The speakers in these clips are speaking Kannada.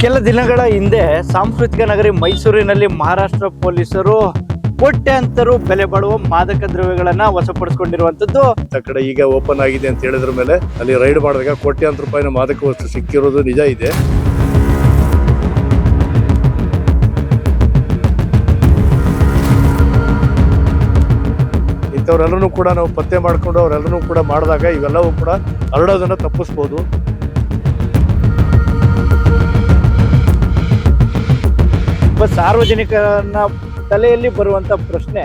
ಕೆಲ ದಿನಗಳ ಹಿಂದೆ ಸಾಂಸ್ಕೃತಿಕ ನಗರಿ ಮೈಸೂರಿನಲ್ಲಿ ಮಹಾರಾಷ್ಟ್ರ ಪೊಲೀಸರು ಕೋಟ್ಯಾಂತರು ಬೆಲೆ ಬಾಳುವ ಮಾದಕ ದ್ರವ್ಯಗಳನ್ನ ವಶಪಡಿಸಿಕೊಂಡಿರುವಂತದ್ದು ಕಡೆ ಈಗ ಓಪನ್ ಆಗಿದೆ ಅಂತ ಹೇಳಿದ್ರ ಮೇಲೆ ಅಲ್ಲಿ ರೈಡ್ ಮಾಡಿದಾಗ ಕೋಟ್ಯಾಂತರ ರೂಪಾಯಿನ ಮಾದಕ ವಸ್ತು ಸಿಕ್ಕಿರೋದು ನಿಜ ಇದೆ. ಇಂಥವ್ರೆಲ್ಲರೂ ಕೂಡ ನಾವು ಪತ್ತೆ ಮಾಡ್ಕೊಂಡು ಅವರೆಲ್ಲರೂ ಕೂಡ ಮಾಡಿದಾಗ ಇವೆಲ್ಲವೂ ಕೂಡ ಹರಡೋದನ್ನ ತಪ್ಪಿಸ್ಬೋದು. ಒಬ್ಬ ಸಾರ್ವಜನಿಕರನ್ನ ತಲೆಯಲ್ಲಿ ಬರುವಂತ ಪ್ರಶ್ನೆ,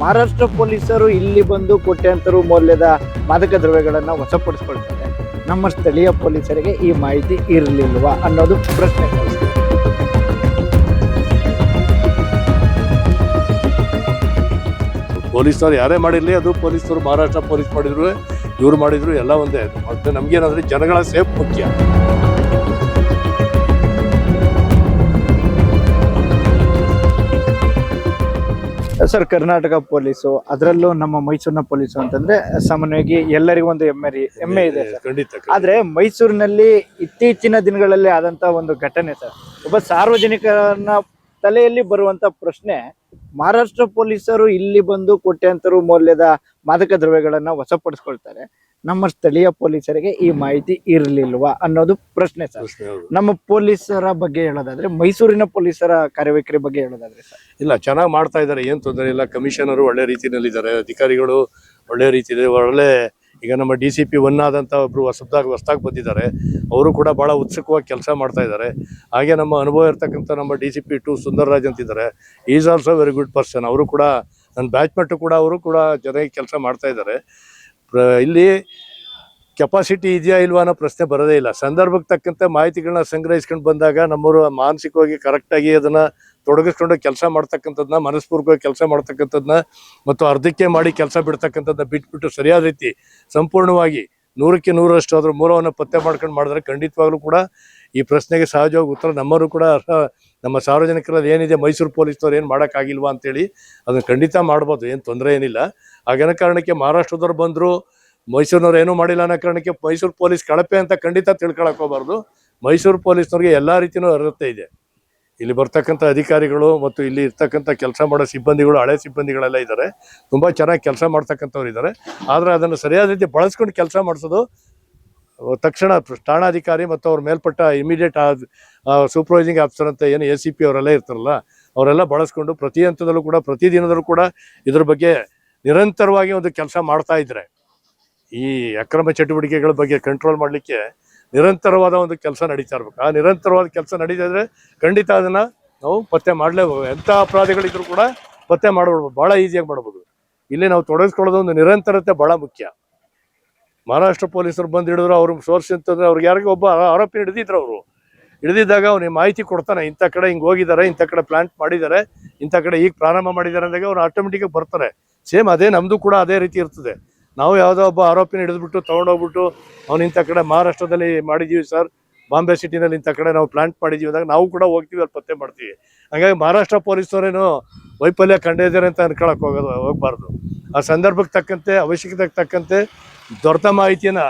ಮಹಾರಾಷ್ಟ್ರ ಪೊಲೀಸರು ಇಲ್ಲಿ ಬಂದು ಕೋಟ್ಯಾಂತರ ಮೌಲ್ಯದ ಮಾದಕ ದ್ರವ್ಯಗಳನ್ನು ವಶಪಡಿಸ್ಕೊಳ್ತಾರೆ. ನಮ್ಮ ಸ್ಥಳೀಯ ಪೊಲೀಸರಿಗೆ ಈ ಮಾಹಿತಿ ಇರಲಿಲ್ವಾ ಅನ್ನೋದು ಪ್ರಶ್ನೆ ಪೊಲೀಸರು ಯಾರೇ ಮಾಡಿರಲಿ, ಅದು ಪೊಲೀಸರು ಮಹಾರಾಷ್ಟ್ರ ಪೊಲೀಸ್ ಮಾಡಿದ್ರು, ಇವ್ರು ಮಾಡಿದ್ರು, ಎಲ್ಲ ಒಂದೇ. ಮತ್ತೆ ನಮ್ಗೇನಂದ್ರೆ ಜನಗಳ ಸೇಫ್ ಮುಖ್ಯ. ಸರ್ ಕರ್ನಾಟಕ ಪೊಲೀಸು ಅದರಲ್ಲೂ ನಮ್ಮ ಮೈಸೂರಿನ ಪೊಲೀಸು ಅಂತಂದ್ರೆ ಸಾಮಾನ್ಯವಾಗಿ ಎಲ್ಲರಿಗೂ ಒಂದು ಹೆಮ್ಮೆ ಹೆಮ್ಮೆ ಇದೆ ಖಂಡಿತ. ಆದ್ರೆ ಮೈಸೂರಿನಲ್ಲಿ ಇತ್ತೀಚಿನ ದಿನಗಳಲ್ಲಿ ಆದಂತ ಒಂದು ಘಟನೆ ಸರ್. ಒಬ್ಬ ಸಾರ್ವಜನಿಕರನ್ನ ತಲೆಯಲ್ಲಿ ಬರುವಂತ ಪ್ರಶ್ನೆ ಮಹಾರಾಷ್ಟ್ರ ಪೊಲೀಸರು ಇಲ್ಲಿ ಬಂದು ಕೋಟ್ಯಾಂತರ ಮೌಲ್ಯದ ಮಾದಕ ದ್ರವ್ಯಗಳನ್ನ ವಶಪಡಿಸ್ಕೊಳ್ತಾರೆ. ನಮ್ಮ ಸ್ಥಳೀಯ ಪೊಲೀಸರಿಗೆ ಈ ಮಾಹಿತಿ ಇರಲಿಲ್ವಾ ಅನ್ನೋದು ಪ್ರಶ್ನೆ ಸರ್. ನಮ್ಮ ಪೊಲೀಸರ ಬಗ್ಗೆ ಹೇಳೋದಾದ್ರೆ ಮೈಸೂರಿನ ಪೊಲೀಸರ ಕಾರ್ಯವೈಖರಿ ಬಗ್ಗೆ ಹೇಳೋದಾದ್ರೆ ಸರ್. ಇಲ್ಲ ಚೆನ್ನಾಗಿ ಮಾಡ್ತಾ ಇದ್ದಾರೆ ಏನು ತೊಂದರೆ ಇಲ್ಲ. ಕಮಿಷನರು ಒಳ್ಳೆ ರೀತಿಯಲ್ಲಿ ಇದ್ದಾರೆ ಅಧಿಕಾರಿಗಳು ಒಳ್ಳೆ ರೀತಿ ಇದೆ ಒಳ್ಳೆ ಈಗ ನಮ್ಮ ಡಿ ಸಿ ಪಿ ಒನ್ ಆದಂಥ ಒಬ್ಬರು ಹೊಸದಾಗಿ ಹೊಸದಾಗಿ ಬಂದಿದ್ದಾರೆ. ಅವರು ಕೂಡ ಭಾಳ ಉತ್ಸುಕವಾಗಿ ಕೆಲಸ ಮಾಡ್ತಾ ಇದ್ದಾರೆ. ಹಾಗೆ ನಮ್ಮ ಅನುಭವ ಇರ್ತಕ್ಕಂಥ ನಮ್ಮ D C P to Sundararaj ಅಂತಿದ್ದಾರೆ. Is also very good person. ಅವರು ಕೂಡ ನನ್ನ ಬ್ಯಾಚ್ಮೆಂಟು ಕೂಡ ಅವರು ಕೂಡ ಚೆನ್ನಾಗಿ ಕೆಲಸ ಮಾಡ್ತಾ ಇದ್ದಾರೆ. ಇಲ್ಲಿ ಕೆಪಾಸಿಟಿ ಇದೆಯಾ ಇಲ್ವಾ ಅನ್ನೋ ಪ್ರಶ್ನೆ ಬರೋದೇ ಇಲ್ಲ. ಸಂದರ್ಭಕ್ಕೆ ತಕ್ಕಂತೆ ಮಾಹಿತಿಗಳನ್ನ ಸಂಗ್ರಹಿಸ್ಕೊಂಡು ಬಂದಾಗ ನಮ್ಮವರು ಮಾನಸಿಕವಾಗಿ ಕರೆಕ್ಟಾಗಿ ಅದನ್ನು ತೊಡಗಿಸ್ಕೊಂಡು ಕೆಲಸ ಮಾಡ್ತಕ್ಕಂಥದ್ದನ್ನ ಮನಸ್ಪೂರ್ವಕವಾಗಿ ಕೆಲಸ ಮಾಡ್ತಕ್ಕಂಥದ್ದನ್ನ ಮತ್ತು ಅರ್ಧಕ್ಕೆ ಮಾಡಿ ಕೆಲಸ ಬಿಡ್ತಕ್ಕಂಥದ್ದನ್ನ ಬಿಟ್ಬಿಟ್ಟು ಸರಿಯಾದ ರೀತಿ ಸಂಪೂರ್ಣವಾಗಿ ನೂರಕ್ಕೆ ನೂರಷ್ಟು ಅದರ ಮೂಲವನ್ನು ಪತ್ತೆ ಮಾಡ್ಕೊಂಡು ಮಾಡಿದ್ರೆ ಖಂಡಿತವಾಗ್ಲೂ ಕೂಡ ಈ ಪ್ರಶ್ನೆಗೆ ಸಹಜವಾಗಿ ಉತ್ತರ ನಮ್ಮವರು ಕೂಡ ಅರ್ಹ, ನಮ್ಮ ಸಾರ್ವಜನಿಕರಲ್ಲಿ ಏನಿದೆ ಮೈಸೂರು ಪೊಲೀಸ್ನವ್ರು ಏನು ಮಾಡೋಕ್ಕಾಗಿಲ್ವಾ ಅಂತೇಳಿ ಅದನ್ನು ಖಂಡಿತ ಮಾಡ್ಬೋದು, ಏನು ತೊಂದರೆ ಏನಿಲ್ಲ. ಹಾಗೇನ ಕಾರಣಕ್ಕೆ ಮಹಾರಾಷ್ಟ್ರದವ್ರು ಬಂದರು, ಮೈಸೂರಿನವ್ರು ಏನೂ ಮಾಡಿಲ್ಲ ಅನ್ನೋ ಕಾರಣಕ್ಕೆ ಮೈಸೂರು ಪೊಲೀಸ್ ಕಳಪೆ ಅಂತ ಖಂಡಿತ ತಿಳ್ಕೊಳಕ್ಕೆ ಹೋಗಬಾರ್ದು. ಮೈಸೂರು ಪೊಲೀಸ್ನವ್ರಿಗೆ ಎಲ್ಲ ರೀತಿಯೂ ಅರ್ಹತೆ ಇದೆ. ಇಲ್ಲಿ ಬರ್ತಕ್ಕಂಥ ಅಧಿಕಾರಿಗಳು ಮತ್ತು ಇಲ್ಲಿ ಇರ್ತಕ್ಕಂಥ ಕೆಲಸ ಮಾಡೋ ಸಿಬ್ಬಂದಿಗಳು, ಹಳೆ ಸಿಬ್ಬಂದಿಗಳೆಲ್ಲ ಇದ್ದಾರೆ. ತುಂಬ ಚೆನ್ನಾಗಿ ಕೆಲಸ ಮಾಡ್ತಕ್ಕಂಥವ್ರು ಇದ್ದಾರೆ. ಆದರೆ ಅದನ್ನು ಸರಿಯಾದ ರೀತಿ ಬಳಸ್ಕೊಂಡು ಕೆಲಸ ಮಾಡಿಸೋದು, ತಕ್ಷಣ ಠಾಣಾಧಿಕಾರಿ ಮತ್ತು ಅವ್ರ ಮೇಲ್ಪಟ್ಟ ಇಮಿಡಿಯೇಟ್ ಸೂಪರ್ವೈಸಿಂಗ್ ಆಫೀಸರ್ ಅಂತ ಏನು ಎ ಸಿ ಪಿ ಅವರೆಲ್ಲ ಇರ್ತಾರಲ್ಲ, ಅವರೆಲ್ಲ ಬಳಸ್ಕೊಂಡು ಪ್ರತಿ ಹಂತದಲ್ಲೂ ಕೂಡ, ಪ್ರತಿ ದಿನದಲ್ಲೂ ಕೂಡ ಇದ್ರ ಬಗ್ಗೆ ನಿರಂತರವಾಗಿ ಒಂದು ಕೆಲಸ ಮಾಡ್ತಾ ಇದ್ರೆ, ಈ ಅಕ್ರಮ ಚಟುವಟಿಕೆಗಳ ಬಗ್ಗೆ ಕಂಟ್ರೋಲ್ ಮಾಡಲಿಕ್ಕೆ ನಿರಂತರವಾದ ಒಂದು ಕೆಲಸ ನಡೀತಾ ಇರ್ಬೇಕು. ಆ ನಿರಂತರವಾದ ಕೆಲಸ ನಡೀತಾ ಖಂಡಿತ ಅದನ್ನ ನಾವು ಪತ್ತೆ ಮಾಡಲೇಬೇಕು ಎಂಥ ಅಪರಾಧಿಗಳಿದ್ರು ಕೂಡ ಪತ್ತೆ ಮಾಡಬಹುದು ಭಾಳ ಈಸಿಯಾಗಿ ಮಾಡ್ಬೋದು. ಇಲ್ಲಿ ನಾವು ತೊಡಗಿಸ್ಕೊಳ್ಳೋದು ಒಂದು ನಿರಂತರತೆ ಭಾಳ ಮುಖ್ಯ. ಮಹಾರಾಷ್ಟ್ರ ಪೊಲೀಸರು ಬಂದು ಹಿಡಿದ್ರು, ಅವ್ರ ಸೋರ್ಸ್ ಅಂತಂದ್ರೆ ಅವ್ರಿಗೆ ಯಾರಿಗೂ ಒಬ್ಬ ಆರೋಪಿ ಹಿಡಿದಿದ್ರು ಅವರು. ಹಿಡಿದಿದ್ದಾಗ ಅವ್ನಿಗೆ ಮಾಹಿತಿ ಕೊಡ್ತಾನೆ. ಇಂಥ ಕಡೆ ಹಿಂಗೆ ಹೋಗಿದ್ದಾರೆ, ಇಂಥ ಕಡೆ ಪ್ಲಾಂಟ್ ಮಾಡಿದ್ದಾರೆ, ಇಂಥ ಕಡೆ ಈಗ ಪ್ರಾರಂಭ ಮಾಡಿದ್ದಾರೆ ಅಂದಾಗ ಅವ್ರು ಆಟೋಮೆಟಿಕ್ ಬರ್ತಾರೆ. ಸೇಮ್ ಅದೇ ನಮ್ಮದು ಕೂಡ ಅದೇ ರೀತಿ ಇರ್ತದೆ. ನಾವು ಯಾವುದೋ ಒಬ್ಬ ಆರೋಪಿನ ಹಿಡಿದ್ಬಿಟ್ಟು ತೊಗೊಂಡೋಗ್ಬಿಟ್ಟು ಅವ್ನು ಇಂಥ ಕಡೆ ಮಹಾರಾಷ್ಟ್ರದಲ್ಲಿ ಮಾಡಿದ್ದೀವಿ ಸರ್. ಬಾಂಬೆ ಸಿಟಿನಲ್ಲಿ ಇಂಥ ಕಡೆ ನಾವು ಪ್ಲಾಂಟ್ ಮಾಡಿದ್ದೀವಿ ಅಂದಾಗ ನಾವು ಕೂಡ ಹೋಗ್ತೀವಿ ಅಲ್ಲಿ ಪತ್ತೆ ಮಾಡ್ತೀವಿ. ಹಾಗಾಗಿ ಮಹಾರಾಷ್ಟ್ರ ಪೊಲೀಸರೇನು ವೈಫಲ್ಯ ಕಂಡಿದ್ದಾರೆ ಅಂತ ಅನ್ಕೊಳಕ್ ಹೋಗೋದು, ಹೋಗಬಾರ್ದು. ಆ ಸಂದರ್ಭಕ್ಕೆ ತಕ್ಕಂತೆ, ಅವಶ್ಯಕತೆಗೆ ತಕ್ಕಂತೆ ದೊರೆತ ಮಾಹಿತಿಯನ್ನು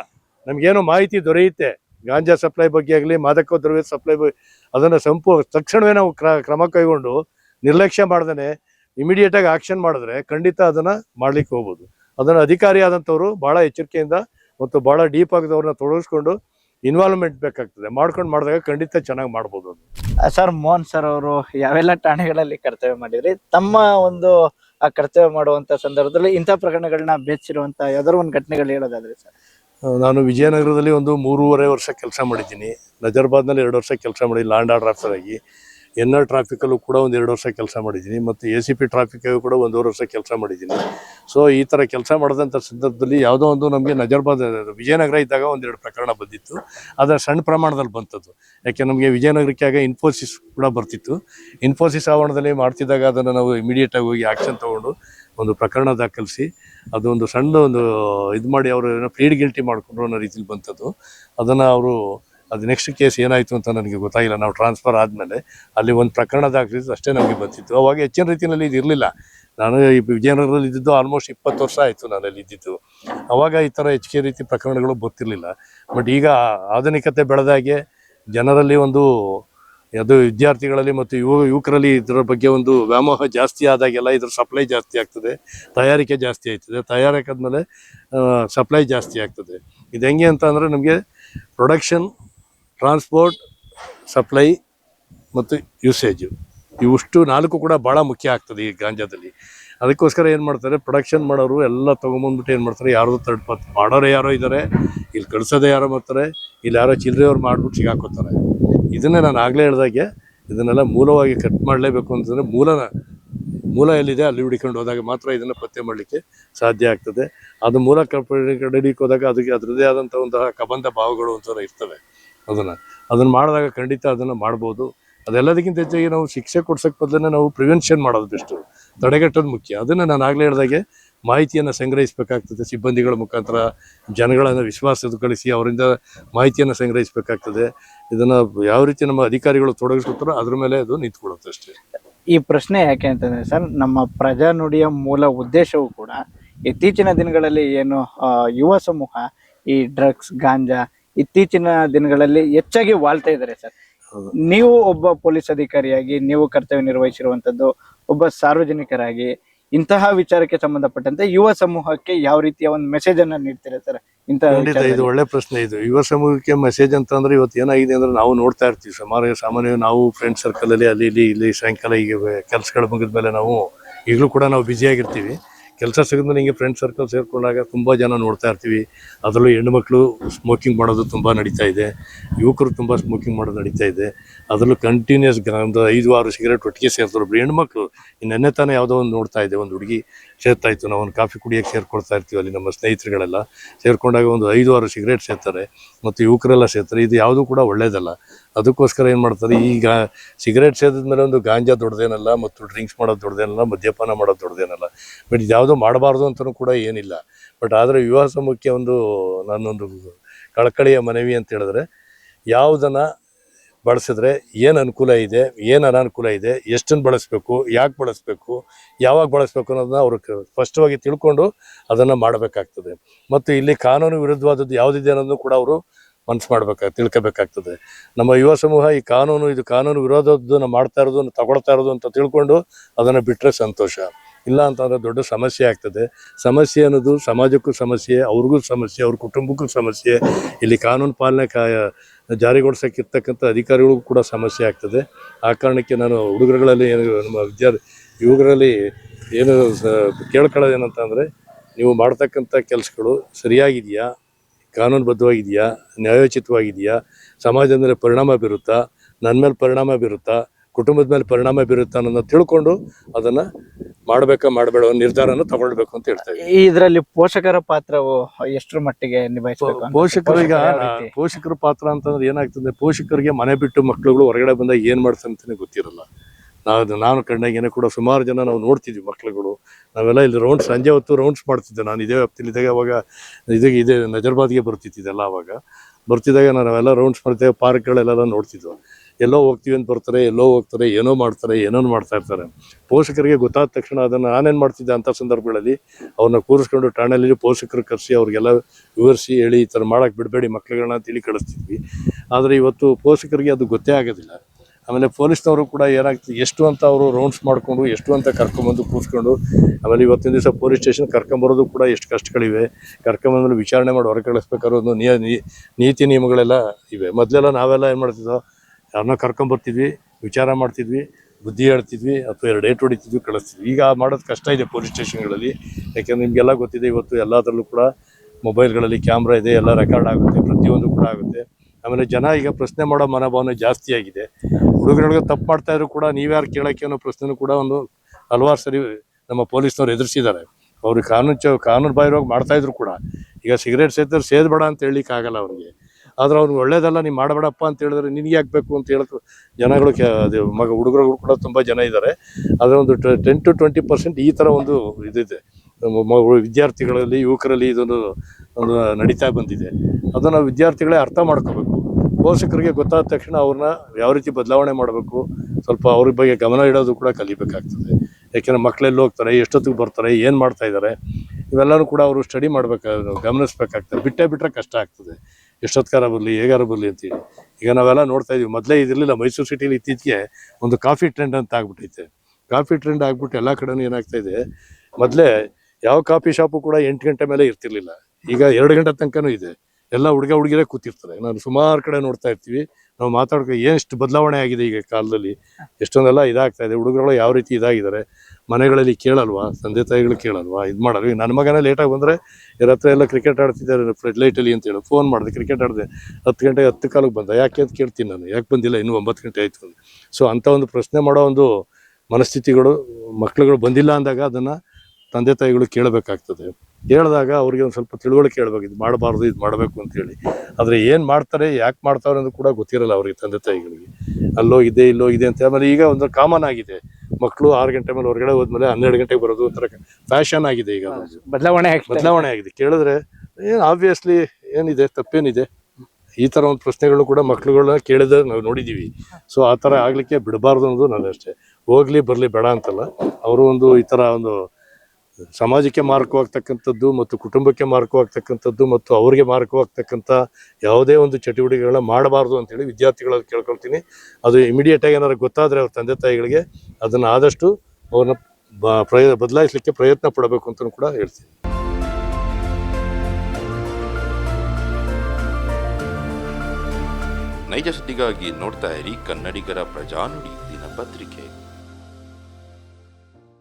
ನಮಗೇನು ಮಾಹಿತಿ ದೊರೆಯುತ್ತೆ, ಗಾಂಜಾ ಸಪ್ಲೈ ಬಗ್ಗೆ ಆಗಲಿ, ಮಾದಕ ದ್ರವ್ಯ ಸಪ್ಲೈ ಬಗ್ಗೆ ಅದನ್ನು ಸಂಪೂ, ತಕ್ಷಣವೇ ನಾವು ಕ್ರ, ಕ್ರಮ ಕೈಗೊಂಡು ನಿರ್ಲಕ್ಷ್ಯ ಮಾಡ್ದೇ ಇಮಿಡಿಯೇಟಾಗಿ ಆ್ಯಕ್ಷನ್ ಮಾಡಿದ್ರೆ ಖಂಡಿತ ಅದನ್ನು ಮಾಡ್ಲಿಕ್ಕೆ ಹೋಗ್ಬೋದು. ಅದನ್ನ ಅಧಿಕಾರಿ ಆದಂಥವ್ರು ಬಹಳ ಎಚ್ಚರಿಕೆಯಿಂದ ಮತ್ತು ಬಹಳ ಡೀಪ್ ಆಗಿದವ್ರನ್ನ ತೊಡಗಿಸ್ಕೊಂಡು ಇನ್ವಾಲ್ವ್ಮೆಂಟ್ ಬೇಕಾಗ್ತದೆ. ಮಾಡ್ಕೊಂಡು ಮಾಡಿದಾಗ ಖಂಡಿತ ಚೆನ್ನಾಗಿ ಮಾಡ್ಬೋದು ಸರ್ ಮೋಹನ್ ಸರ್ ಅವರು ಯಾವೆಲ್ಲ ಠಾಣೆಗಳಲ್ಲಿ ಕರ್ತವ್ಯ ಮಾಡಿದ್ರಿ? ತಮ್ಮ ಒಂದು ಆ ಕರ್ತವ್ಯ ಮಾಡುವಂತ ಸಂದರ್ಭದಲ್ಲಿ ಇಂಥ ಪ್ರಕರಣಗಳನ್ನ ಬೇಚಿರುವಂತ ಯಾವ್ದಾದ್ರು ಒಂದು ಘಟನೆಗಳು ಹೇಳೋದಾದ್ರೆ ಸರ್? ನಾನು ವಿಜಯನಗರದಲ್ಲಿ ಒಂದು ಮೂರುವರೆ ವರ್ಷ ಕೆಲಸ ಮಾಡಿದ್ದೀನಿ. ನಜರ್ಬಾದ್ನಲ್ಲಿ ಎರಡು ವರ್ಷ ಕೆಲಸ ಮಾಡಿ ಲ್ಯಾಂಡ್ ಆರ್ಡರ್ ಆಫೀಸರ್ ಆಗಿ. ಎನ್ ಆರ್ ಟ್ರಾಫಿಕಲ್ಲೂ ಕೂಡ ಒಂದು ಎರಡು ವರ್ಷ ಕೆಲಸ ಮಾಡಿದ್ದೀನಿ, ಮತ್ತು ಎ ಸಿ ಪಿ ಟ್ರಾಫಿಕ್ಕಾಗೂ ಕೂಡ ಒಂದೂವರೆ ವರ್ಷ ಕೆಲಸ ಮಾಡಿದ್ದೀನಿ. ಸೊ ಈ ಥರ ಕೆಲಸ ಮಾಡಿದಂಥ ಸಂದರ್ಭದಲ್ಲಿ ಯಾವುದೋ ಒಂದು ನಮಗೆ ನಜರ್ಬಾದ್, ವಿಜಯನಗರ ಇದ್ದಾಗ ಒಂದೆರಡು ಪ್ರಕರಣ ಬಂದಿತ್ತು. ಆದರೆ ಸಣ್ಣ ಪ್ರಮಾಣದಲ್ಲಿ ಬಂತದ್ದು ಯಾಕೆ ನಮಗೆ ವಿಜಯನಗರಕ್ಕೆ ಆಗ ಇನ್ಫೋಸಿಸ್ ಕೂಡ ಬರ್ತಿತ್ತು. ಇನ್ಫೋಸಿಸ್ ಆವರಣದಲ್ಲಿ ಮಾಡ್ತಿದ್ದಾಗ ಅದನ್ನು ನಾವು ಇಮಿಡಿಯೇಟಾಗಿ ಹೋಗಿ ಆ್ಯಕ್ಷನ್ ತೊಗೊಂಡು ಒಂದು ಪ್ರಕರಣ ದಾಖಲಿಸಿ, ಅದೊಂದು ಸಣ್ಣ ಒಂದು ಇದು ಮಾಡಿ ಅವರು ಏನೋ ಪ್ಲೀಡ್ ಗಿಲ್ಟಿ ಮಾಡಿಕೊಂಡ್ರು ಅನ್ನೋ ರೀತಿಲಿ ಬಂತದ್ದು ಅದನ್ನು ಅವರು ಅದು ನೆಕ್ಸ್ಟ್ ಕೇಸ್ ಏನಾಯಿತು ಅಂತ ನನಗೆ ಗೊತ್ತಾಗಿಲ್ಲ. ನಾವು ಟ್ರಾನ್ಸ್ಫರ್ ಆದಮೇಲೆ ಅಲ್ಲಿ ಒಂದು ಪ್ರಕರಣ ದಾಖಲಿಸಿದ್ದು ಅಷ್ಟೇ ನಮಗೆ ಬಂದಿತ್ತು ಅವಾಗ ಹೆಚ್ಚಿನ ರೀತಿಯಲ್ಲಿ ಇದು ಇರಲಿಲ್ಲ. ನಾನು ಈ ವಿಜಯನಗರದಲ್ಲಿ ಇದ್ದಿದ್ದು ಆಲ್ಮೋಸ್ಟ್ ಇಪ್ಪತ್ತು ವರ್ಷ ಆಯಿತು ಅಲ್ಲಿ ಇದ್ದಿದ್ದು. ಅವಾಗ ಈ ಥರ ಹೆಚ್ಚಿಗೆ ರೀತಿ ಪ್ರಕರಣಗಳು ಗೊತ್ತಿರಲಿಲ್ಲ ಬಟ್ ಈಗ ಆಧುನಿಕತೆ ಬೆಳೆದಾಗೆ ಜನರಲ್ಲಿ ಒಂದು ಅದು ವಿದ್ಯಾರ್ಥಿಗಳಲ್ಲಿ ಮತ್ತು ಯುವ ಯುವಕರಲ್ಲಿ ಇದರ ಬಗ್ಗೆ ಒಂದು ವ್ಯಾಮೋಹ ಜಾಸ್ತಿ ಆದಾಗೆಲ್ಲ ಇದರ ಸಪ್ಲೈ ಜಾಸ್ತಿ ಆಗ್ತದೆ. ತಯಾರಿಕೆ ಜಾಸ್ತಿ ಆಯ್ತದೆ. ತಯಾರಿಕೆ ಆದಮೇಲೆ ಸಪ್ಲೈ ಜಾಸ್ತಿ ಆಗ್ತದೆ. ಇದು ಹೆಂಗೆ ಅಂತ ಅಂದರೆ ನಮಗೆ ಪ್ರೊಡಕ್ಷನ್ ಟ್ರಾನ್ಸ್ಪೋರ್ಟ್, ಸಪ್ಲೈ ಮತ್ತು ಯೂಸೇಜು. ಇವಿಷ್ಟು ನಾಲ್ಕು ಕೂಡ ಭಾಳ ಮುಖ್ಯ ಆಗ್ತದೆ ಈ ಗಾಂಜಾದಲ್ಲಿ. ಅದಕ್ಕೋಸ್ಕರ ಏನು ಮಾಡ್ತಾರೆ ಪ್ರೊಡಕ್ಷನ್ ಮಾಡೋರು ಎಲ್ಲ ತೊಗೊಂಬಂದ್ಬಿಟ್ಟು ಏನು ಮಾಡ್ತಾರೆ, ಯಾರ್ದು ತರ್ಡ್ ಪಾರ್ಟಿ ಮಾಡೋರು ಯಾರೋ ಇದ್ದಾರೆ ಇಲ್ಲಿ ಕಳ್ಸೋದೇ ಯಾರೋ ಮಾಡ್ತಾರೆ, ಇಲ್ಲಿ ಯಾರೋ ಚಿಲ್ಲರೆಯವ್ರು ಮಾಡ್ಬಿಟ್ಟು ಸಿಗಾಕೋತಾರೆ ಇದನ್ನೇ ನಾನು ಆಗಲೇ ಹೇಳ್ದಾಗೆ, ಇದನ್ನೆಲ್ಲ ಮೂಲವಾಗಿ ಕಟ್ ಮಾಡಲೇಬೇಕು ಅಂತಂದರೆ ಮೂಲನ, ಮೂಲ ಎಲ್ಲಿದೆ ಅಲ್ಲಿ ಹುಡ್ಕೊಂಡು ಹೋದಾಗ ಮಾತ್ರ ಇದನ್ನು ಪತ್ತೆ ಮಾಡಲಿಕ್ಕೆ ಸಾಧ್ಯ ಆಗ್ತದೆ. ಅದು ಮೂಲ ಕಡಿಲಿಕ್ಕೆ ಹೋದಾಗ ಅದಕ್ಕೆ ಅದರದ್ದೇ ಆದಂಥ ಒಂದು ಕಬಂಧ ಭಾವಗಳು ಒಂಥರ ಇರ್ತವೆ. ಅದನ್ನು. ಅದನ್ನು ಮಾಡಿದಾಗ ಖಂಡಿತ ಅದನ್ನು ಮಾಡ್ಬೋದು. ಅದೆಲ್ಲದಕ್ಕಿಂತ ಹೆಚ್ಚಾಗಿ ನಾವು ಶಿಕ್ಷೆ ಕೊಡ್ಸೋಕೆ ಬದಲೇ ನಾವು ಪ್ರಿವೆನ್ಷನ್ ಮಾಡೋದು ಬೆಸ್ಟು ತಡೆಗಟ್ಟೋದು ಮುಖ್ಯ. ಅದನ್ನು ನಾನು ಆಗಲೇ ಹೇಳಿದಾಗೆ ಮಾಹಿತಿಯನ್ನು ಸಂಗ್ರಹಿಸಬೇಕಾಗ್ತದೆ. ಸಿಬ್ಬಂದಿಗಳ ಮುಖಾಂತರ ಜನಗಳನ್ನು ವಿಶ್ವಾಸದ ಕಳಿಸಿ ಅವರಿಂದ ಮಾಹಿತಿಯನ್ನು ಸಂಗ್ರಹಿಸಬೇಕಾಗ್ತದೆ. ಇದನ್ನು ಯಾವ ರೀತಿ ನಮ್ಮ ಅಧಿಕಾರಿಗಳು ತೊಡಗಿಸ್ಕೊತಾರೋ ಅದ್ರ ಮೇಲೆ ಅದು ನಿಂತ್ಕೊಳ್ಳುತ್ತೆ ಅಷ್ಟೇ. ಈ ಪ್ರಶ್ನೆ ಯಾಕೆ ಅಂತಂದರೆ ಸರ್, ನಮ್ಮ ಪ್ರಜಾನುಡಿಯ ಮೂಲ ಉದ್ದೇಶವೂ ಕೂಡ ಇತ್ತೀಚಿನ ದಿನಗಳಲ್ಲಿ ಏನು ಯುವ ಸಮೂಹ ಈ ಡ್ರಗ್ಸ್, ಗಾಂಜಾ ಇತ್ತೀಚಿನ ದಿನಗಳಲ್ಲಿ ಹೆಚ್ಚಾಗಿ ವಾಳ್ತಾ ಇದ್ದಾರೆ ಸರ್. ನೀವು ಒಬ್ಬ ಪೊಲೀಸ್ ಅಧಿಕಾರಿಯಾಗಿ ನೀವು ಕರ್ತವ್ಯ ನಿರ್ವಹಿಸಿರುವಂತದ್ದು ಒಬ್ಬ ಸಾರ್ವಜನಿಕರಾಗಿ ಇಂತಹ ವಿಚಾರಕ್ಕೆ ಸಂಬಂಧಪಟ್ಟಂತೆ ಯುವ ಸಮೂಹಕ್ಕೆ ಯಾವ ರೀತಿಯ ಒಂದು ಮೆಸೇಜ್ ಅನ್ನ ನೀಡ್ತೀರಾ ಸರ್? ಇಂತಹ ಖಂಡಿತ ಇದು ಒಳ್ಳೆ ಪ್ರಶ್ನೆ ಇದು. ಯುವ ಸಮೂಹಕ್ಕೆ ಮೆಸೇಜ್ ಅಂತ ಅಂದ್ರೆ ಇವತ್ತು ಏನಾಗಿದೆ ಅಂದ್ರೆ ನಾವು ನೋಡ್ತಾ ಇರ್ತೀವಿ ಸುಮಾರು ಸಾಮಾನ್ಯ ನಾವು ಫ್ರೆಂಡ್ ಸರ್ಕಲ್ ಅಲ್ಲಿ ಅಲ್ಲಿ ಇಲ್ಲಿ ಇಲ್ಲಿ ಸಾಯಂಕಾಲ ಈಗ ಕೆಲಸಗಳು ಮುಗಿದ ಮೇಲೆ ನಾವು ಈಗಲೂ ಕೂಡ ನಾವು ಬ್ಯುಸಿಯಾಗಿರ್ತೀವಿ ಕೆಲಸ ಸಿಗಿದ್ಮೇಲೆ ಹಿಂಗೆ ಫ್ರೆಂಡ್ ಸರ್ಕಲ್ ಸೇರ್ಕೊಂಡಾಗ ತುಂಬ ಜನ ನೋಡ್ತಾ ಇರ್ತೀವಿ. ಅದರಲ್ಲೂ ಹೆಣ್ಣುಮಕ್ಳು ಸ್ಮೋಕಿಂಗ್ ಮಾಡೋದು ತುಂಬ ನಡೀತಾ ಇದೆ. ಯುವಕರು ತುಂಬ ಸ್ಮೋಕಿಂಗ್ ಮಾಡೋದು ನಡೀತಾ ಇದೆ. ಅದರಲ್ಲೂ ಕಂಟಿನ್ಯೂಸ್ ಒಂದು ಐದು ಆರು ಸಿಗರೇಟ್ ಒಟ್ಟಿಗೆ ಸೇರ್ತಾರೆ ಹೆಣ್ಮಕ್ಳು ನೆನ್ನೆ ತಾನೇ ಯಾವುದೋ ಒಂದು ನೋಡ್ತಾ ಇದೆ ಒಂದು ಹುಡುಗಿ. ಸೇರ್ತಾ ಇತ್ತು ನಾವು ಒಂದು ಕಾಫಿ ಕುಡಿಯೋಕ್ಕೆ ಸೇರ್ಕೊಳ್ತಾ ಇರ್ತೀವಿ ಅಲ್ಲಿ ನಮ್ಮ ಸ್ನೇಹಿತರುಗಳೆಲ್ಲ. ಸೇರ್ಕೊಂಡಾಗ ಒಂದು ಐದು ಆರು ಸಿಗರೇಟ್ ಸೇರ್ತಾರೆ. ಮತ್ತು ಯುವಕರೆಲ್ಲ ಸೇರ್ತಾರೆ. ಇದು ಯಾವುದೂ ಕೂಡ ಒಳ್ಳೇದಲ್ಲ. ಅದಕ್ಕೋಸ್ಕರ ಏನು ಮಾಡ್ತಾರೆ ಈಗ ಸಿಗರೇಟ್ ಸೇದಿದ ಮೇಲೆ ಒಂದು ಗಾಂಜಾ ದೊಡ್ಡದೇನಲ್ಲ, ಮತ್ತು ಡ್ರಿಂಕ್ಸ್ ಮಾಡೋದು ದೊಡ್ಡದೇನಲ್ಲ, ಮದ್ಯಪಾನ ಮಾಡೋದು ದೊಡ್ಡದೇನಲ್ಲ. ಬಟ್ ಇದು ಯಾವುದೋ ಮಾಡಬಾರ್ದು ಅಂತಲೂ ಕೂಡ ಏನಿಲ್ಲ. ಬಟ್ ಆದರೆ ವಿವಾಹ ಸಮೂಹಕ್ಕೆ ಒಂದು ನನ್ನೊಂದು ಕಳಕಳಿಯ ಮನವಿ ಅಂತ ಹೇಳಿದ್ರೆ, ಯಾವುದನ್ನು ಬಳಸಿದ್ರೆ ಏನು ಅನುಕೂಲ ಇದೆ, ಏನು ಅನಾನುಕೂಲ ಇದೆ ಎಷ್ಟನ್ನು ಬಳಸಬೇಕು, ಯಾಕೆ ಬಳಸಬೇಕು, ಯಾವಾಗ ಬಳಸಬೇಕು ಅನ್ನೋದನ್ನ ಅವರು ಸ್ಪಷ್ಟವಾಗಿ ತಿಳ್ಕೊಂಡು ಅದನ್ನು ಮಾಡಬೇಕಾಗ್ತದೆ. ಮತ್ತು ಇಲ್ಲಿ ಕಾನೂನು ವಿರುದ್ಧವಾದದ್ದು ಯಾವುದಿದೆ ಅನ್ನೋದನ್ನು ಕೂಡ ಅವರು ಮನಸ್ಸು ಮಾಡ್ಬೇಕಾಗ ತಿಳ್ಕೋಬೇಕಾಗ್ತದೆ. ನಮ್ಮ ಯುವ ಸಮೂಹ ಈ ಕಾನೂನು, ಇದು ಕಾನೂನು ವಿರೋಧದ್ದನ್ನು ಮಾಡ್ತಾ ಇರೋದು ತಗೊಳ್ತಾ ಇರೋದು ಅಂತ ತಿಳ್ಕೊಂಡು ಅದನ್ನು ಬಿಟ್ಟರೆ ಸಂತೋಷ. ಇಲ್ಲ ಅಂತಂದ್ರೆ ದೊಡ್ಡ ಸಮಸ್ಯೆ ಆಗ್ತದೆ. ಸಮಸ್ಯೆ ಅನ್ನೋದು ಸಮಾಜಕ್ಕೂ ಸಮಸ್ಯೆ, ಅವ್ರಿಗೂ ಸಮಸ್ಯೆ, ಅವ್ರ ಕುಟುಂಬಕ್ಕೂ ಸಮಸ್ಯೆ. ಇಲ್ಲಿ ಕಾನೂನು ಪಾಲನೆ ಜಾರಿಗೊಳಿಸೋಕ್ಕಿರ್ತಕ್ಕಂಥ ಅಧಿಕಾರಿಗಳಿಗೂ ಕೂಡ ಸಮಸ್ಯೆ ಆಗ್ತದೆ. ಆ ಕಾರಣಕ್ಕೆ ನಾನು ಹುಡುಗರುಗಳಲ್ಲಿ ಏನು, ನಮ್ಮ ವಿದ್ಯಾರ್ಥಿ, ಯುವಕರಲ್ಲಿ ಏನು, ಸ- ಕೇಳ್ಕೊಳ್ಳೋದೇನಂತ ಅಂದರೆ ನೀವು ಮಾಡ್ತಕ್ಕಂಥ ಕೆಲಸಗಳು ಸರಿಯಾಗಿದೆಯಾ? ಕಾನೂನುಬದ್ಧವಾಗಿದೆಯಾ? ನ್ಯಾಯೋಚಿತವಾಗಿದೆಯಾ? ಸಮಾಜದ ಮೇಲೆ ಪರಿಣಾಮ ಬೀರುತ್ತಾ? ನನ್ನ ಮೇಲೆ ಪರಿಣಾಮ ಬೀರುತ್ತಾ? ಕುಟುಂಬದ ಮೇಲೆ ಪರಿಣಾಮ ಬೀರುತ್ತೆ ಅನ್ನೋದನ್ನ ತಿಳ್ಕೊಂಡು ಅದನ್ನ ಮಾಡಬೇಕಾ ಮಾಡಬೇಡ ನಿರ್ಧಾರನ ತಗೊಳ್ಬೇಕು ಅಂತ ಹೇಳ್ತಾ ಇದ್ದೀನಿ. ಇದರಲ್ಲಿ ಪೋಷಕರ ಪಾತ್ರವು ಎಷ್ಟರ ಮಟ್ಟಿಗೆ ನಿಭಾಯಿಸಬೇಕು ಅಂತ? ಪೋಷಕರು ಪಾತ್ರ ಅಂತಂದ್ರೆ ಏನಾಗ್ತದೆ? ಪೋಷಕರಿಗೆ ಮನೆ ಬಿಟ್ಟು ಮಕ್ಳುಗಳು ಹೊರಗಡೆ ಬಂದಾಗ ಏನ್ ಮಾಡ್ತಾರೆ ಅಂತಾನೆ ಗೊತ್ತಿರಲ್ಲ. ನಾವು ನಾನು ಕಂಡಾಗ ಏನೋ ಕೂಡ ಸುಮಾರು ಜನ ನಾವು ನೋಡ್ತಿದ್ವಿ ಮಕ್ಳುಗಳು. ನಾವೆಲ್ಲ ಇಲ್ಲಿ ರೌಂಡ್ಸ್ ಸಂಜೆ ಹೊತ್ತು ರೌಂಡ್ಸ್ ಮಾಡ್ತಿದ್ದೆ ನಾನು. ಇದೇ ವ್ಯಾಪ್ತಿಲಿದ್ದಾಗ ಅವಾಗ ಇದಾಗ ಇದೇ ನಜರ್ಬಾದ್ಗೆ ಬರ್ತಿದ್ದಿದ್ದೆಲ್ಲ ಅವಾಗ. ಬರ್ತಿದ್ದಾಗ ನಾವೆಲ್ಲ ರೌಂಡ್ಸ್ ಮಾಡ್ತೇವೆ ಪಾರ್ಕ್ಗಳೆಲ್ಲ ನೋಡ್ತಿದ್ವು. ಎಲ್ಲೋ ಹೋಗ್ತೀವಿ ಅಂತ ಬರ್ತಾರೆ, ಎಲ್ಲೋ ಹೋಗ್ತಾರೆ, ಏನೋ ಮಾಡ್ತಾರೆ ಏನೋ ಮಾಡ್ತಾ ಇರ್ತಾರೆ. ಪೋಷಕರಿಗೆ ಗೊತ್ತಾದ ತಕ್ಷಣ ಅದನ್ನು ನಾನೇನು ಮಾಡ್ತಿದ್ದೆ ಅಂಥ ಸಂದರ್ಭಗಳಲ್ಲಿ ಅವ್ರನ್ನ ಕೂರಿಸ್ಕೊಂಡು ಠಾಣೆಯಲ್ಲಿ ಪೋಷಕರು ಕರೆಸಿ ಅವ್ರಿಗೆಲ್ಲ ವಿವರಿಸಿ ಹೇಳಿ ಈ ಥರ ಮಾಡಕ್ಕೆ ಬಿಡಬೇಡಿ ಮಕ್ಳುಗಳನ್ನ ತಿಳಿ ಕಳಿಸ್ತಿದ್ವಿ. ಆದರೆ ಇವತ್ತು ಪೋಷಕರಿಗೆ ಅದು ಗೊತ್ತೇ ಆಗೋದಿಲ್ಲ. ಆಮೇಲೆ ಪೊಲೀಸ್ನವರು ಕೂಡ ಏನಾಗ್ತದೆ, ಎಷ್ಟು ಅಂತ ಅವರು ರೌಂಡ್ಸ್ ಮಾಡಿಕೊಂಡು, ಎಷ್ಟು ಅಂತ ಕರ್ಕೊಂಬಂದು ಕೂರಿಸ್ಕೊಂಡು, ಆಮೇಲೆ ಇವತ್ತಿನ ದಿವಸ ಪೊಲೀಸ್ ಸ್ಟೇಷನ್ ಕರ್ಕೊಂಬರೋದು ಕೂಡ ಎಷ್ಟು ಕಷ್ಟಗಳಿವೆ. ಕರ್ಕೊಂಬಂದ್ಮೇಲೆ ವಿಚಾರಣೆ ಮಾಡಿ ಹೊರ ಕಳಿಸ್ಬೇಕಾದ್ರೆ ಒಂದು ನಿಯ ನೀತಿ ನಿಯಮಗಳೆಲ್ಲ ಇವೆ. ಮೊದಲೆಲ್ಲ ನಾವೆಲ್ಲ ಏನು ಮಾಡ್ತಿದ್ದೋ ಯಾರನ್ನ ಕರ್ಕೊಂಬರ್ತಿದ್ವಿ ವಿಚಾರ ಮಾಡ್ತಿದ್ವಿ, ಬುದ್ಧಿ ಹೇಳ್ತಿದ್ವಿ, ಅಥವಾ ಎರಡು ಏಟು ಹೊಡಿತಿದ್ವಿ, ಕಳಿಸ್ತಿದ್ವಿ. ಈಗ ಮಾಡೋದು ಕಷ್ಟ ಇದೆ ಪೊಲೀಸ್ ಸ್ಟೇಷನ್ಗಳಲ್ಲಿ. ಯಾಕೆಂದರೆ ನಿಮಗೆಲ್ಲ ಗೊತ್ತಿದೆ, ಇವತ್ತು ಎಲ್ಲದರಲ್ಲೂ ಕೂಡ ಮೊಬೈಲ್ಗಳಲ್ಲಿ ಕ್ಯಾಮ್ರಾ ಇದೆ, ಎಲ್ಲ ರೆಕಾರ್ಡ್ ಆಗುತ್ತೆ, ಪ್ರತಿಯೊಂದು ಕೂಡ ಆಗುತ್ತೆ. ಆಮೇಲೆ ಜನ ಈಗ ಪ್ರಶ್ನೆ ಮಾಡೋ ಮನೋಭಾವನೆ ಜಾಸ್ತಿ ಆಗಿದೆ. ಹುಡುಗರುಗಳಿಗೆ ತಪ್ಪು ಮಾಡ್ತಾ ಇದ್ರು ಕೂಡ ನೀವ್ಯಾರು ಕೇಳೋಕ್ಕೆ ಅನ್ನೋ ಪ್ರಶ್ನೆನೂ ಕೂಡ ಒಂದು ಹಲವಾರು ಸರಿ ನಮ್ಮ ಪೊಲೀಸ್ನವ್ರು ಎದುರಿಸಿದ್ದಾರೆ. ಅವ್ರಿಗೆ ಕಾನೂನು ಚ, ಕಾನೂನು ಬಾಹಿರವಾಗಿ ಮಾಡ್ತಾಯಿದ್ರು ಕೂಡ. ಈಗ ಸಿಗರೇಟ್ ಸೇದ್ರೆ ಸೇದ್ಬೇಡ ಅಂತ ಹೇಳಲಿಕ್ಕೆ ಆಗಲ್ಲ ಅವ್ರಿಗೆ. ಆದ್ರೆ ಅವ್ರಿಗೆ ಒಳ್ಳೇದಲ್ಲ ನೀವು ಮಾಡಬೇಡಪ್ಪ ಅಂತ ಹೇಳಿದ್ರೆ ನಿನಗೆ ಹಾಕ್ಬೇಕು ಅಂತ ಹೇಳಿದ್ರು. ಜನಗಳು ಅದು ಮಗ, ಹುಡುಗರು ಕೂಡ ತುಂಬ ಜನ ಇದ್ದಾರೆ ಅದರ ಒಂದು ಟೆನ್ ಟು ಟ್ವೆಂಟಿ ಪರ್ಸೆಂಟ್ ಈ ಥರ ಒಂದು ಇದಿದೆ. ವಿದ್ಯಾರ್ಥಿಗಳಲ್ಲಿ, ಯುವಕರಲ್ಲಿ ಇದೊಂದು, ಒಂದು ನಡೀತಾ ಬಂದಿದೆ. ಅದನ್ನು ವಿದ್ಯಾರ್ಥಿಗಳೇ ಅರ್ಥ ಮಾಡ್ಕೋಬೇಕು. ಪೋಷಕರಿಗೆ ಗೊತ್ತಾದ ತಕ್ಷಣ ಅವ್ರನ್ನ ಯಾವ ರೀತಿ ಬದಲಾವಣೆ ಮಾಡಬೇಕು. ಸ್ವಲ್ಪ ಅವ್ರ ಬಗ್ಗೆ ಗಮನ ಇಡೋದು ಕೂಡ ಕಲಿಬೇಕಾಗ್ತದೆ. ಯಾಕೆಂದರೆ ಮಕ್ಕಳೆಲ್ಲಿ ಹೋಗ್ತಾರೆ, ಎಷ್ಟೊತ್ತಿಗೆ ಬರ್ತಾರೆ, ಏನು ಮಾಡ್ತಾ ಇದ್ದಾರೆ ಇವೆಲ್ಲನೂ ಕೂಡ ಅವರು ಸ್ಟಡಿ ಮಾಡಬೇಕಾದ್ರೆ ಗಮನಿಸ್ಬೇಕಾಗ್ತದೆ. ಬಿಟ್ಟೇ ಬಿಟ್ಟರೆ ಕಷ್ಟ ಆಗ್ತದೆ. ಎಷ್ಟೊತ್ಕಾರ ಬರಲಿ, ಹೇಗಾರ ಬರಲಿ ಅಂತೀವಿ ಈಗ ನಾವೆಲ್ಲ ನೋಡ್ತಾ ಇದೀವಿ. ಮೊದಲೇ ಇದಿರಲಿಲ್ಲ. ಮೈಸೂರು ಸಿಟಿಲಿ ಇತ್ತೀಚೆಗೆ ಒಂದು ಕಾಫಿ ಟ್ರೆಂಡ್ ಅಂತ ಆಗ್ಬಿಟ್ಟೈತೆ. ಕಾಫಿ ಟ್ರೆಂಡ್ ಆಗ್ಬಿಟ್ಟು ಎಲ್ಲ ಕಡೆನೂ ಏನಾಗ್ತಾ ಇದೆ? ಮೊದಲೇ ಯಾವ ಕಾಫಿ ಶಾಪು ಕೂಡ ಎಂಟು ಗಂಟೆ ಮೇಲೆ ಇರ್ತಿರ್ಲಿಲ್ಲ. ಈಗ ಎರಡು ಗಂಟೆ ತನಕನೂ ಇದೆ. ಎಲ್ಲ ಹುಡುಗ ಹುಡುಗಿರೇ ಕೂತಿರ್ತಾರೆ. ನಾನು ಸುಮಾರು ಕಡೆ ನೋಡ್ತಾ ಇರ್ತೀವಿ. ನಾವು ಮಾತಾಡ್ಕೊ ಎಷ್ಟು ಬದಲಾವಣೆ ಆಗಿದೆ ಈಗ ಕಾಲದಲ್ಲಿ? ಎಷ್ಟೊಂದೆಲ್ಲ ಇದಾಗ್ತಾ ಇದೆ. ಹುಡುಗರುಗಳು ಯಾವ ರೀತಿ ಇದಾಗಿದ್ದಾರೆ? ಮನೆಗಳಲ್ಲಿ ಕೇಳಲ್ವಾ, ತಂದೆ ತಾಯಿಗಳು ಕೇಳಲ್ವಾ? ಇದು ಮಾಡಲ್ವ? ನನ್ನ ಮಗನೇ ಲೇಟಾಗಿ ಬಂದರೆ ಇವ್ರ ಹತ್ರ ಎಲ್ಲ ಕ್ರಿಕೆಟ್ ಆಡ್ತಿದ್ದಾರೆ ಫ್ರೆಡ್ ಲೈಟಲ್ಲಿ ಅಂತ ಹೇಳಿ ಫೋನ್ ಮಾಡಿದೆ ಕ್ರಿಕೆಟ್ ಆಡಿದೆ. ಹತ್ತು ಗಂಟೆಗೆ ಹತ್ತು ಕಾಲಕ್ಕೆ ಬಂದ. ಯಾಕೆ ಅಂತ ಕೇಳ್ತೀನಿ ನಾನು. ಯಾಕೆ ಬಂದಿಲ್ಲ? ಇನ್ನೂ ಒಂಬತ್ತು ಗಂಟೆ ಆಯಿತು ಸೊ ಅಂಥ ಒಂದು ಪ್ರಶ್ನೆ ಮಾಡೋ ಒಂದು ಮನಸ್ಥಿತಿಗಳು, ಮಕ್ಳುಗಳು ಬಂದಿಲ್ಲ ಅಂದಾಗ ಅದನ್ನು ತಂದೆ ತಾಯಿಗಳು ಕೇಳಬೇಕಾಗ್ತದೆ. ಹೇಳಿದಾಗ ಅವ್ರಿಗೆ ಒಂದು ಸ್ವಲ್ಪ ತಿಳುವಳಿಕೆ ಹೇಳ್ಬೇಕು. ಇದು ಮಾಡಬಾರ್ದು, ಇದು ಮಾಡಬೇಕು ಅಂತೇಳಿ ಆದರೆ ಏನು ಮಾಡ್ತಾರೆ, ಯಾಕೆ ಮಾಡ್ತಾರೆ ಅನ್ನೋದು ಕೂಡ ಗೊತ್ತಿರಲ್ಲ ಅವ್ರಿಗೆ ತಂದೆ ತಾಯಿಗಳಿಗೆ. ಅಲ್ಲೋ, ಇದೆ, ಇಲ್ಲೋ ಅಂತ. ಆಮೇಲೆ ಈಗ ಒಂದು ಕಾಮನ್ ಆಗಿದೆ. ಮಕ್ಕಳು ಆರು ಗಂಟೆ ಮೇಲೆ ಹೊರಗಡೆ ಹೋದ್ಮೇಲೆ ಹನ್ನೆರಡು ಗಂಟೆಗೆ ಬರೋದು ಒಂಥರ ಫ್ಯಾಷನ್ ಆಗಿದೆ ಈಗ. ಬದಲಾವಣೆ ಬದಲಾವಣೆ ಆಗಿದೆ. ಕೇಳಿದ್ರೆ ಏನು ಆಬ್ವಿಯಸ್ಲಿ ಏನಿದೆ? ತಪ್ಪೇನಿದೆ? ಈ ಥರ ಒಂದು ಪ್ರಶ್ನೆಗಳು ಕೂಡ ಮಕ್ಳುಗಳನ್ನ ಕೇಳಿದ ನಾವು ನೋಡಿದ್ದೀವಿ ಸೊ ಆ ಥರ ಆಗಲಿಕ್ಕೆ ಬಿಡಬಾರ್ದು ಅನ್ನೋದು ನಾನು ಅಷ್ಟೇ ಹೋಗ್ಲಿ ಬರಲಿ ಬೇಡ ಅಂತಲ್ಲ. ಅವರು ಒಂದು ಈ ಥರ ಒಂದು ಸಮಾಜಕ್ಕೆ ಮಾರಕವಾಗ್ತಕ್ಕಂಥದ್ದು ಮತ್ತು ಕುಟುಂಬಕ್ಕೆ ಮಾರಕವಾಗ್ತಕ್ಕಂಥದ್ದು ಮತ್ತು ಅವರಿಗೆ ಮಾರಕವಾಗ್ತಕ್ಕಂಥ ಯಾವುದೇ ಒಂದು ಚಟುವಟಿಕೆಗಳನ್ನ ಮಾಡಬಾರ್ದು ಅಂತೇಳಿ ವಿದ್ಯಾರ್ಥಿಗಳಲ್ಲಿ ಕೇಳ್ಕೊಳ್ತೀನಿ. ಅದು ಇಮಿಡಿಯೇಟ್ ಆಗಿ ಏನಾದ್ರು ಗೊತ್ತಾದರೆ ಅವ್ರ ತಂದೆ ತಾಯಿಗಳಿಗೆ ಅದನ್ನು ಆದಷ್ಟು ಅವ್ರನ್ನ ಪ್ರಯ, ಬದಲಾಯಿಸಲಿಕ್ಕೆ ಪ್ರಯತ್ನ ಪಡಬೇಕು ಅಂತಲೂ ಕೂಡ ಹೇಳ್ತೀನಿ. ನೈಜ ಸುದ್ದಿಗಾಗಿ ನೋಡ್ತಾ ಇರಿ ಕನ್ನಡಿಗರ ಪ್ರಜಾನುಡಿ ದಿನಪತ್ರಿಕೆ.